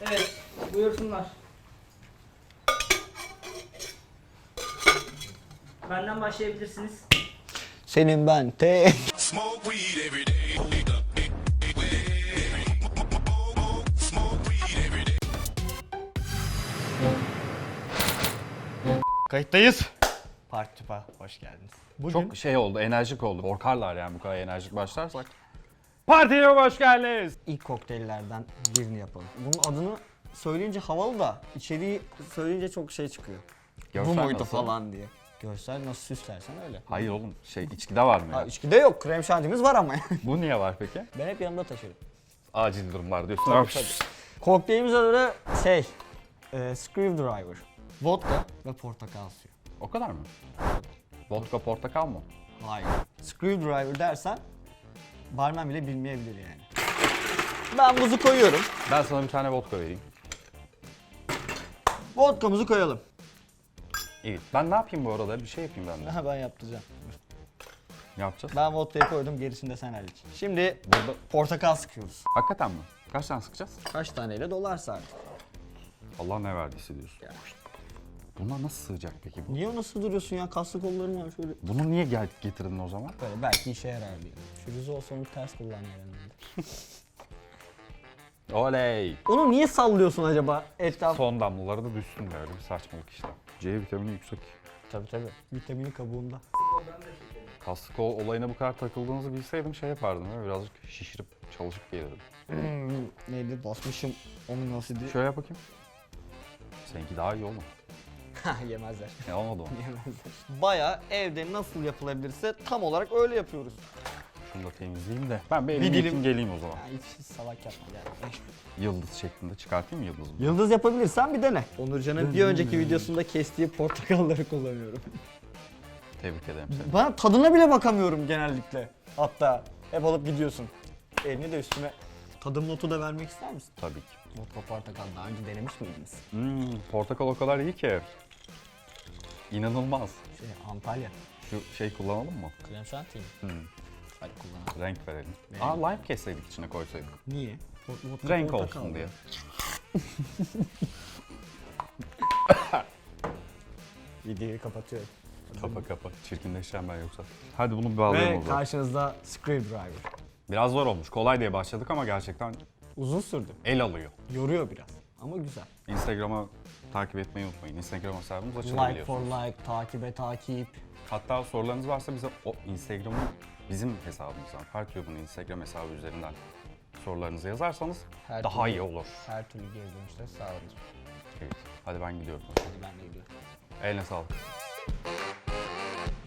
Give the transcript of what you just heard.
Evet, buyursunlar. Benden başlayabilirsiniz. Senin ben te. Kayıttayız. Part Tüp'e hoş geldiniz. Bugün Çok şey oldu, enerjik oldu. Korkarlar yani bu kadar enerjik başlarsak. Partiye hoş geldiniz. ilk kokteyllerden birini yapalım. Bunun adını söyleyince havalı da içeriği söyleyince çok şey çıkıyor. Görsel Bu muydu nasıl? falan diye. Görsel nasıl süslersen öyle. Hayır oğlum, şey içkide var mı Ha, ya? içkide yok. Krem şantimiz var ama. Bu niye var peki? ben hep yanımda taşırım. Acil durumlar diyorsun. Tabii, tabii. Kokteylimiz adı şey, e, Screwdriver. Vodka ve portakal suyu. O kadar mı? Vodka portakal mı? Hayır. Screwdriver dersen barmen bile bilmeyebilir yani. Ben buzu koyuyorum. Ben sana bir tane vodka vereyim. Vodkamızı koyalım. İyi. Ben ne yapayım bu arada? Bir şey yapayım ben de. Ha ben yaptıracağım. Ne yapacağız? Ben vodkayı koydum gerisini de sen hallet. Şimdi Burada... portakal sıkıyoruz. Hakikaten mi? Kaç tane sıkacağız? Kaç taneyle dolarsa artık. Allah ne verdiyse diyorsun. Buna nasıl sığacak peki bu? Niye nasıl duruyorsun ya? Kaslı kolların var şöyle. Bunu niye gel getirdin o zaman? Böyle belki işe yarar diye. Şu Rize olsa onu ters kullan. Oley! Onu niye sallıyorsun acaba etraf? Son damlaları da düşsün de öyle bir saçmalık işte. C vitamini yüksek. Tabii tabii. Vitamini kabuğunda. Kaslı kol olayına bu kadar takıldığınızı bilseydim şey yapardım ya birazcık şişirip çalışıp gelirdim. Hmm, neydi basmışım onun asidi. Şöyle yap bakayım. Seninki daha iyi oğlum. Ha yemezler. Ne olmadı mı? Yemezler. Baya evde nasıl yapılabilirse tam olarak öyle yapıyoruz. Şunu da temizleyeyim de. Ben bir Bir elimi dilim- yıkayım geleyim o zaman. Ya hiç salak yapma gel. Yıldız şeklinde çıkartayım mı yıldızımı? Yıldız yapabilirsen bir dene. Onurcan'ın bir önceki videosunda kestiği portakalları kullanıyorum. Tebrik ederim seni. Ben tadına bile bakamıyorum genellikle. Hatta hep alıp gidiyorsun. Elini de üstüne. Tadım notu da vermek ister misin? Tabii ki. Vodka portakal daha önce denemiş miydiniz? Hmm, portakal o kadar iyi ki. İnanılmaz. Şey Antalya. Şu şey kullanalım mı? Krem şanti mi? Hmm, Hadi kullanalım. renk verelim. Verelim. Aa lime kesseydik içine koysaydık. Niye? Vo- vodka Renk portakal olsun mı? diye. Videoyu kapatıyorum. Kapa kapa. Çirkinleşeceğim ben yoksa. Hadi bunu bir bağlayalım Ve o zaman. karşınızda Screwdriver. Biraz zor olmuş. Kolay diye başladık ama gerçekten Uzun sürdü. el alıyor. Yoruyor biraz. Ama güzel. Instagram'a takip etmeyi unutmayın. Instagram hesabımız Like for like, takibe takip. Hatta sorularınız varsa bize o Instagram'ın bizim hesabımızdan, Fartube'un Instagram hesabı üzerinden sorularınızı yazarsanız Her daha türlü- iyi olur. Her türlü geri dönüşler sağlanır. Evet. Hadi ben gidiyorum. Hadi ben de gidiyorum. Eline sağlık.